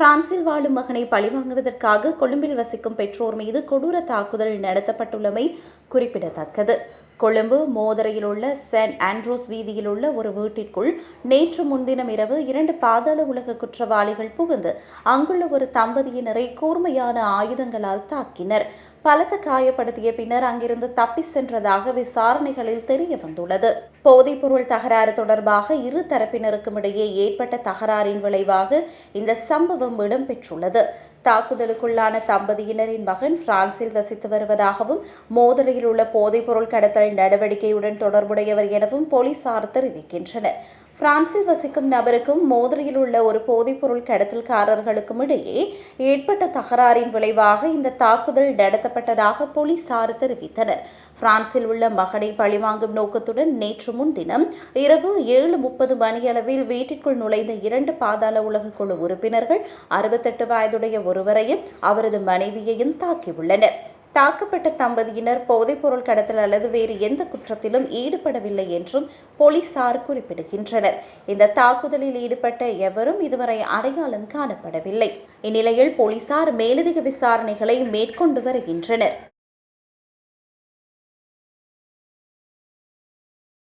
பிரான்சில் வாழும் மகனை பழிவாங்குவதற்காக கொழும்பில் வசிக்கும் பெற்றோர் மீது கொடூர தாக்குதல் நடத்தப்பட்டுள்ளமை குறிப்பிடத்தக்கது. கொழும்பு மோதரையில் உள்ள சென்ட் ஆண்ட்ரூஸ் வீதியில் உள்ள ஒரு வீட்டிற்குள் நேற்று முன்தினம் இரவு இரண்டு பாதாள உலக குற்றவாளிகள் புகுந்து அங்குள்ள ஒரு தம்பதியினரை கூர்மையான ஆயுதங்களால் தாக்கினர். பலத்த காயப்படுத்திய பின்னர் அங்கிருந்து தப்பி சென்றதாக விசாரணைகளில் தெரிய வந்துள்ளது. போதைப்பொருள் தகராறு தொடர்பாக இரு தரப்பினருக்கும் இடையே ஏற்பட்ட தகராறின் விளைவாக இந்த சம்பவம் இடம்பெற்றுள்ளது. தாக்குதலுக்குள்ளான தம்பதியினரின் மகன் பிரான்சில் வசித்து வருவதாகவும் மோதலையில் உள்ள போதைப்பொருள் கடத்தல் நடவடிக்கையுடன் தொடர்புடையவர் எனவும் போலீசார் தெரிவிக்கின்றனர். பிரான்சில் வசிக்கும் நபருக்கும் மோதலையில் உள்ள ஒரு போதைப்பொருள் கடத்தல்காரர்களுக்கும் இடையே ஏற்பட்ட தகராறின் விளைவாக இந்த தாக்குதல் நடத்தப்பட்டதாக போலீசார் தெரிவித்தனர். பிரான்சில் உள்ள மகனை பழிவாங்கும் நோக்கத்துடன் நேற்று முன்தினம் இரவு ஏழு முப்பது மணியளவில் வீட்டிற்குள் நுழைந்த இரண்டு பாதாள உலக குழு உறுப்பினர்கள் அறுபத்தெட்டு வயதுடைய ஒருவரையும் அவரது மனைவியையும் தாக்கியுள்ளனர். தாக்கப்பட்ட தம்பதியினர் போதைப்பொருள் கடத்தல் அல்லது வேறு எந்த குற்றத்திலும் ஈடுபடவில்லை என்றும் போலீசார் குறிப்பிடுகின்றனர். இந்த தாக்குதலில் ஈடுபட்ட எவரும் இதுவரை அடையாளம் காணப்படவில்லை. இந்நிலையில் போலீசார் மேலதிக விசாரணைகளை மேற்கொண்டு வருகின்றனர்.